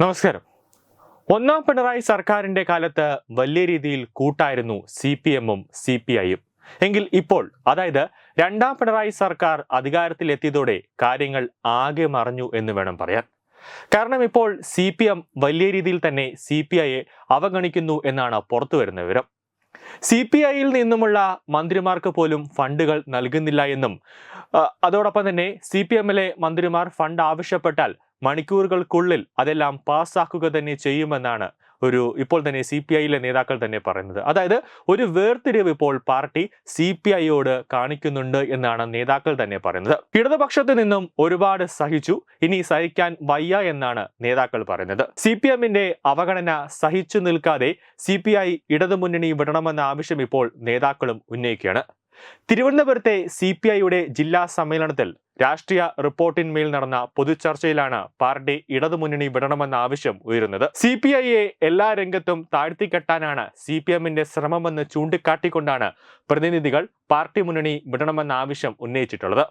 നമസ്കാരം. ഒന്നാം പിണറായി സർക്കാരിന്റെ കാലത്ത് വലിയ രീതിയിൽ കൂട്ടായിരുന്നു സി പി എമ്മും സി പി ഐയും. എങ്കിൽ ഇപ്പോൾ അതായത് രണ്ടാം പിണറായി സർക്കാർ അധികാരത്തിലെത്തിയതോടെ കാര്യങ്ങൾ ആകെ മറഞ്ഞു എന്ന് വേണം പറയാൻ. കാരണം ഇപ്പോൾ സി പി എം വലിയ രീതിയിൽ തന്നെ സി പി ഐയെ അവഗണിക്കുന്നു എന്നാണ് പുറത്തു വരുന്ന വിവരം. സി പി ഐയിൽ നിന്നുമുള്ള മന്ത്രിമാർക്ക് പോലും ഫണ്ടുകൾ നൽകുന്നില്ല എന്നും അതോടൊപ്പം തന്നെ സി പി എമ്മിലെ മന്ത്രിമാർ ഫണ്ട് ആവശ്യപ്പെട്ടാൽ മണിക്കൂറുകൾക്കുള്ളിൽ അതെല്ലാം പാസ്സാക്കുക തന്നെ ചെയ്യുമെന്നാണ് ഒരു ഇപ്പോൾ തന്നെ സി പി ഐയിലെ നേതാക്കൾ തന്നെ പറയുന്നത്. അതായത് ഒരു വേർതിരിവ് ഇപ്പോൾ പാർട്ടി സി പി ഐയോട് കാണിക്കുന്നുണ്ട് എന്നാണ് നേതാക്കൾ തന്നെ പറയുന്നത്. ഇടതുപക്ഷത്ത് നിന്നും ഒരുപാട് സഹിച്ചു. ഇനി സഹിക്കാൻ വയ്യ എന്നാണ് നേതാക്കൾ പറയുന്നത്. സി പി എമ്മിന്റെ അവഗണന സഹിച്ചു നിൽക്കാതെ സി പി ഐ ഇടതുമുന്നണി വിടണമെന്ന ആവശ്യം ഇപ്പോൾ നേതാക്കളും ഉന്നയിക്കുകയാണ്. തിരുവനന്തപുരത്തെ സി പി ഐയുടെ ജില്ലാ സമ്മേളനത്തിൽ രാഷ്ട്രീയ റിപ്പോർട്ടിന്മേൽ നടന്ന പൊതുചർച്ചയിലാണ് പാർട്ടി ഇടതുമുന്നണി വിടണമെന്ന ആവശ്യം ഉയരുന്നത്. സി പി ഐയെ എല്ലാ രംഗത്തും താഴ്ത്തിക്കെട്ടാനാണ് സി പി എമ്മിന്റെ ശ്രമമെന്ന് ചൂണ്ടിക്കാട്ടിക്കൊണ്ടാണ് പ്രതിനിധികൾ പാർട്ടി മുന്നണി വിടണമെന്ന ആവശ്യം ഉന്നയിച്ചിട്ടുള്ളത്.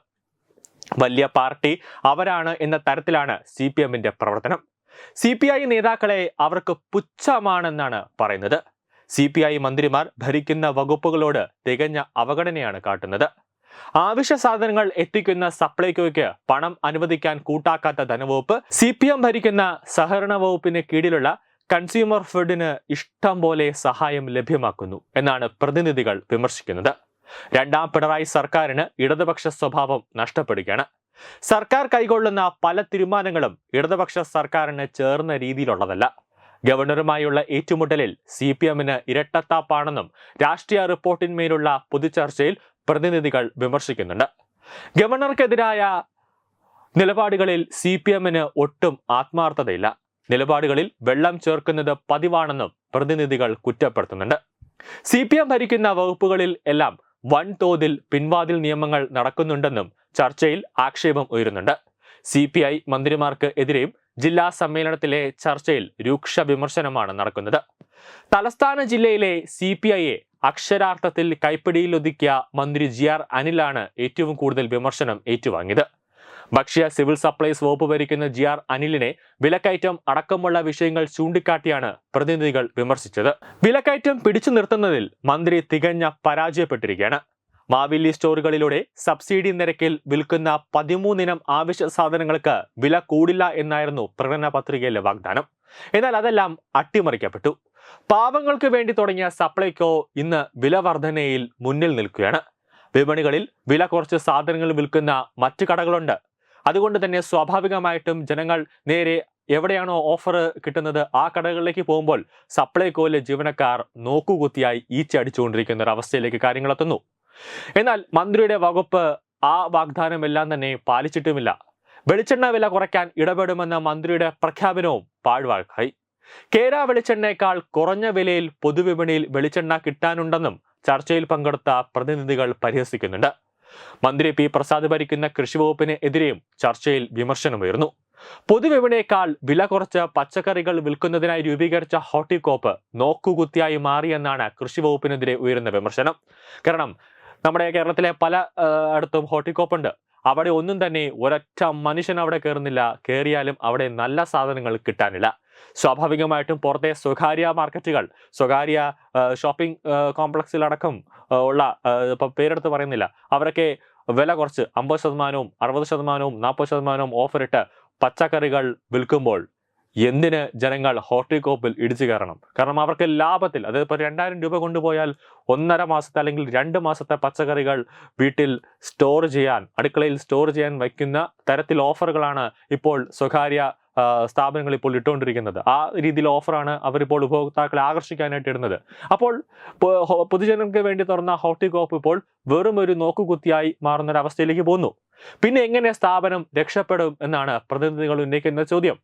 വലിയ പാർട്ടി അവരാണ് എന്ന തരത്തിലാണ് സി പി എമ്മിന്റെ പ്രവർത്തനം. സി പി ഐ നേതാക്കളെ അവർക്ക് പുച്ഛമാണെന്നാണ് പറയുന്നത്. സി പി ഐ മന്ത്രിമാർ ഭരിക്കുന്ന വകുപ്പുകളോട് തികഞ്ഞ അവഗണനയാണ് കാട്ടുന്നത്. ആവശ്യ സാധനങ്ങൾ എത്തിക്കുന്ന സപ്ലൈകോയ്ക്ക് പണം അനുവദിക്കാൻ കൂട്ടാക്കാത്ത ധനവകുപ്പ് സി പി എം ഭരിക്കുന്ന സഹകരണ വകുപ്പിന് കീഴിലുള്ള കൺസ്യൂമർ ഫെഡിന് ഇഷ്ടം പോലെ സഹായം ലഭ്യമാക്കുന്നു എന്നാണ് പ്രതിനിധികൾ വിമർശിക്കുന്നത്. രണ്ടാം പിണറായി സർക്കാരിന് ഇടതുപക്ഷ സ്വഭാവം നഷ്ടപ്പെടുകയാണ്. സർക്കാർ കൈകൊള്ളുന്ന പല തീരുമാനങ്ങളും ഇടതുപക്ഷ സർക്കാരിന് ചേർന്ന രീതിയിലുള്ളതല്ല. ഗവർണറുമായുള്ള ഏറ്റുമുട്ടലിൽ സി പി എമ്മിന് ഇരട്ടത്താപ്പാണെന്നും രാഷ്ട്രീയ റിപ്പോർട്ടിന്മേലുള്ള പൊതുചർച്ചയിൽ പ്രതിനിധികൾ വിമർശിക്കുന്നുണ്ട്. ഗവർണർക്കെതിരായ നിലപാടുകളിൽ സി പി എമ്മിന് ഒട്ടും ആത്മാർത്ഥതയില്ല. നിലപാടുകളിൽ വെള്ളം ചേർക്കുന്നത് പതിവാണെന്നും പ്രതിനിധികൾ കുറ്റപ്പെടുത്തുന്നുണ്ട്. സി പി എം ഭരിക്കുന്ന വകുപ്പുകളിൽ എല്ലാം വൻതോതിൽ പിൻവാതിൽ നിയമങ്ങൾ നടക്കുന്നുണ്ടെന്നും ചർച്ചയിൽ ആക്ഷേപം ഉയരുന്നുണ്ട്. സി പി ഐ മന്ത്രിമാർക്ക് എതിരെയും ജില്ലാ സമ്മേളനത്തിലെ ചർച്ചയിൽ രൂക്ഷ വിമർശനമാണ് നടക്കുന്നത്. തലസ്ഥാന ജില്ലയിലെ സി പി ഐയെ അക്ഷരാർത്ഥത്തിൽ കൈപ്പിടിയിലൊതുക്കിയ മന്ത്രി ജി ആർ അനിലാണ് ഏറ്റവും കൂടുതൽ വിമർശനം ഏറ്റുവാങ്ങിയത്. ഭക്ഷ്യ സിവിൽ സപ്ലൈസ് വകുപ്പ് ഭരിക്കുന്ന ജി ആർ അനിലിനെ വിലക്കയറ്റം അടക്കമുള്ള വിഷയങ്ങൾ ചൂണ്ടിക്കാട്ടിയാണ് പ്രതിനിധികൾ വിമർശിച്ചത്. വിലക്കയറ്റം പിടിച്ചു നിർത്തുന്നതിൽ മന്ത്രി തികഞ്ഞ പരാജയപ്പെട്ടിരിക്കുകയാണ്. മാവില്ലി സ്റ്റോറുകളിലൂടെ സബ്സിഡി നിരക്കിൽ വിൽക്കുന്ന പതിമൂന്നിനം ആവശ്യ സാധനങ്ങൾക്ക് വില കൂടില്ല എന്നായിരുന്നു പ്രകടന പത്രികയിലെ വാഗ്ദാനം. എന്നാൽ അതെല്ലാം അട്ടിമറിക്കപ്പെട്ടു. പാവങ്ങൾക്ക് വേണ്ടി തുടങ്ങിയ സപ്ലൈകോ ഇന്ന് വില വർധനയിൽ മുന്നിൽ നിൽക്കുകയാണ്. വിപണികളിൽ വില കുറച്ച് സാധനങ്ങൾ വിൽക്കുന്ന മറ്റു കടകളുണ്ട്. അതുകൊണ്ട് തന്നെ സ്വാഭാവികമായിട്ടും ജനങ്ങൾ നേരെ എവിടെയാണോ ഓഫർ കിട്ടുന്നത് ആ കടകളിലേക്ക് പോകുമ്പോൾ സപ്ലൈകോയിലെ ജീവനക്കാർ നോക്കുകുത്തിയായി ഈച്ചടിച്ചുകൊണ്ടിരിക്കുന്ന ഒരു അവസ്ഥയിലേക്ക് കാര്യങ്ങൾ എത്തുന്നു. എന്നാൽ മന്ത്രിയുടെ വകുപ്പ് ആ വാഗ്ദാനമെല്ലാം തന്നെ പാലിച്ചിട്ടുമില്ല. വെളിച്ചെണ്ണ വില കുറയ്ക്കാൻ ഇടപെടുമെന്ന മന്ത്രിയുടെ പ്രഖ്യാപനവും പാഴ്വാക്കായി കേര വെളിച്ചെണ്ണയേക്കാൾ കുറഞ്ഞ വിലയിൽ പൊതുവിപണിയിൽ വെളിച്ചെണ്ണ കിട്ടാനുണ്ടെന്നും ചർച്ചയിൽ പങ്കെടുത്ത പ്രതിനിധികൾ പരിഹസിക്കുന്നുണ്ട്. മന്ത്രി പി പ്രസാദ് ഭരിക്കുന്ന കൃഷി വകുപ്പിന് എതിരെയും ചർച്ചയിൽ വിമർശനമുയർന്നു. പൊതുവിപണിയേക്കാൾ വില കുറച്ച് പച്ചക്കറികൾ വിൽക്കുന്നതിനായി രൂപീകരിച്ച ഹോർട്ടികോപ്പ് നോക്കുകുത്തിയായി മാറിയെന്നാണ് കൃഷി വകുപ്പിനെതിരെ ഉയരുന്ന വിമർശനം. കാരണം നമ്മുടെ കേരളത്തിലെ പല അടുത്തും ഹോർട്ടികോപ്പ് ഉണ്ട് അവിടെ ഒന്നും തന്നെ ഒരൊറ്റ മനുഷ്യൻ അവിടെ കയറുന്നില്ല. കയറിയാലും അവിടെ നല്ല സാധനങ്ങൾ കിട്ടാനില്ല. സ്വാഭാവികമായിട്ടും പുറത്തെ സ്വകാര്യ മാർക്കറ്റുകൾ സ്വകാര്യ ഷോപ്പിംഗ് കോംപ്ലക്സിലടക്കം ഉള്ള ഇപ്പം പേരെടുത്ത് പറയുന്നില്ല. അവരൊക്കെ വില കുറച്ച് അമ്പത് ശതമാനവും അറുപത് ശതമാനവും നാൽപ്പത് ശതമാനവും ഓഫറിട്ട് പച്ചക്കറികൾ വിൽക്കുമ്പോൾ എന്തിന് ജനങ്ങൾ ഹോർട്ടികോപ്പിൽ ഇടിച്ചു കയറണം? കാരണം അവർക്ക് ലാഭത്തിൽ അതായത് ഇപ്പോൾ രണ്ടായിരം രൂപ കൊണ്ടുപോയാൽ ഒന്നര മാസത്തെ അല്ലെങ്കിൽ രണ്ട് മാസത്തെ പച്ചക്കറികൾ വീട്ടിൽ സ്റ്റോർ ചെയ്യാൻ അടുക്കളയിൽ സ്റ്റോർ ചെയ്യാൻ വയ്ക്കുന്ന തരത്തിൽ ഓഫറുകളാണ് ഇപ്പോൾ സ്വകാര്യ സ്ഥാപനങ്ങൾ ഇപ്പോൾ ഇട്ടുകൊണ്ടിരിക്കുന്നത്. ആ രീതിയിൽ ഓഫറാണ് അവരിപ്പോൾ ഉപഭോക്താക്കളെ ആകർഷിക്കാനായിട്ട് ഇടുന്നത്. അപ്പോൾ പൊതുജനങ്ങൾക്ക് വേണ്ടി തുറന്ന ഹോർട്ടികോപ്പ് ഇപ്പോൾ വെറും ഒരു നോക്കുകുത്തിയായി മാറുന്ന അവസ്ഥയിലേക്ക് പോകുന്നു പിന്നെ എങ്ങനെ സ്ഥാപനം രക്ഷപ്പെടും എന്നാണ് പ്രതിനിധികൾ ഉന്നയിക്കുന്ന ചോദ്യം.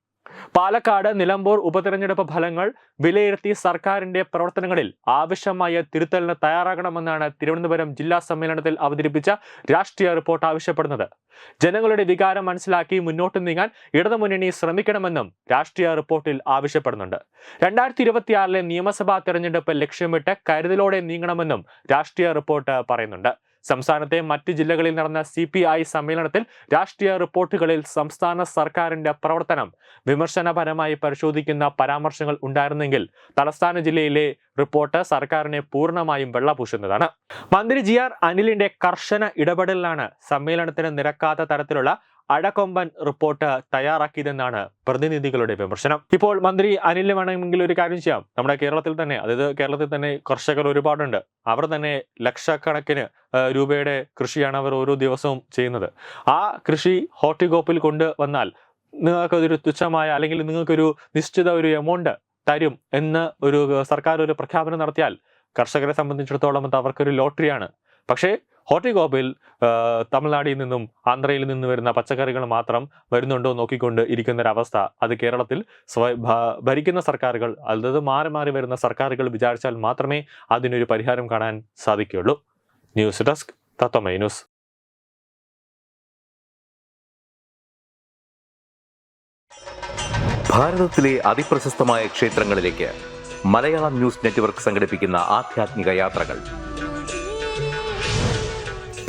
പാലക്കാട് നിലമ്പൂർ ഉപതെരഞ്ഞെടുപ്പ് ഫലങ്ങൾ വിലയിരുത്തി സർക്കാരിന്റെ പ്രവർത്തനങ്ങളിൽ ആവശ്യമായ തിരുത്തലിന് തയ്യാറാകണമെന്നാണ് തിരുവനന്തപുരം ജില്ലാ സമ്മേളനത്തിൽ അവതരിപ്പിച്ച രാഷ്ട്രീയ റിപ്പോർട്ട് ആവശ്യപ്പെടുന്നത്. ജനങ്ങളുടെ വികാരം മനസ്സിലാക്കി മുന്നോട്ട് നീങ്ങാൻ ഇടതുമുന്നണി ശ്രമിക്കണമെന്നും രാഷ്ട്രീയ റിപ്പോർട്ടിൽ ആവശ്യപ്പെടുന്നുണ്ട്. രണ്ടായിരത്തി ഇരുപത്തിയാറിലെ നിയമസഭാ തെരഞ്ഞെടുപ്പ് ലക്ഷ്യമിട്ട് കരുതലോടെ നീങ്ങണമെന്നും രാഷ്ട്രീയ റിപ്പോർട്ട് പറയുന്നുണ്ട്. സംസ്ഥാനത്തെ മറ്റ് ജില്ലകളിൽ നടന്ന സി സമ്മേളനത്തിൽ രാഷ്ട്രീയ റിപ്പോർട്ടുകളിൽ സംസ്ഥാന സർക്കാരിന്റെ പ്രവർത്തനം വിമർശനപരമായി പരിശോധിക്കുന്ന പരാമർശങ്ങൾ ഉണ്ടായിരുന്നെങ്കിൽ തലസ്ഥാന ജില്ലയിലെ റിപ്പോർട്ട് സർക്കാരിനെ പൂർണമായും വെള്ളപൂശുന്നതാണ്. മന്ത്രി ജി ആർ അനിലിന്റെ കർശന ഇടപെടലിലാണ് സമ്മേളനത്തിന് നിരക്കാത്ത തരത്തിലുള്ള അഴകൊമ്പൻ റിപ്പോർട്ട് തയ്യാറാക്കിയതെന്നാണ് പ്രതിനിധികളുടെ വിമർശനം. ഇപ്പോൾ മന്ത്രി അനിൽ വേണമെങ്കിൽ ഒരു കാര്യം ചെയ്യാം. നമ്മുടെ കേരളത്തിൽ തന്നെ അതായത് കേരളത്തിൽ തന്നെ കർഷകർ ഒരുപാടുണ്ട്. അവർ തന്നെ ലക്ഷക്കണക്കിന് രൂപയുടെ കൃഷിയാണ് അവർ ഓരോ ദിവസവും ചെയ്യുന്നത്. ആ കൃഷി ഹോർട്ടികോപ്പിൽ കൊണ്ടുവന്നാൽ നിങ്ങൾക്കൊരു തുച്ഛമായ അല്ലെങ്കിൽ നിങ്ങൾക്കൊരു നിശ്ചിത ഒരു എമൗണ്ട് തരും എന്ന് ഒരു സർക്കാർ ഒരു പ്രഖ്യാപനം നടത്തിയാൽ കർഷകരെ സംബന്ധിച്ചിടത്തോളം അത് അവർക്കൊരു ലോട്ടറിയാണ്. പക്ഷേ ഹോർട്ടികോപ്പിൽ തമിഴ്നാടിൽ നിന്നും ആന്ധ്രയിൽ നിന്ന് വരുന്ന പച്ചക്കറികൾ മാത്രം വരുന്നുണ്ടോ നോക്കിക്കൊണ്ട് ഇരിക്കുന്ന അവസ്ഥ അത് കേരളത്തിൽ ഭരിക്കുന്ന സർക്കാരുകൾ അതായത് മാറി മാറി വരുന്ന സർക്കാരുകൾ വിചാരിച്ചാൽ മാത്രമേ അതിനൊരു പരിഹാരം കാണാൻ സാധിക്കുകയുള്ളൂ. News desk Tatvamayi news. ഭാരതത്തിലെ ക്ഷേത്രങ്ങളിലേക്ക് മലയാളം ന്യൂസ് നെറ്റ്വർക്ക് യാത്രകൾ.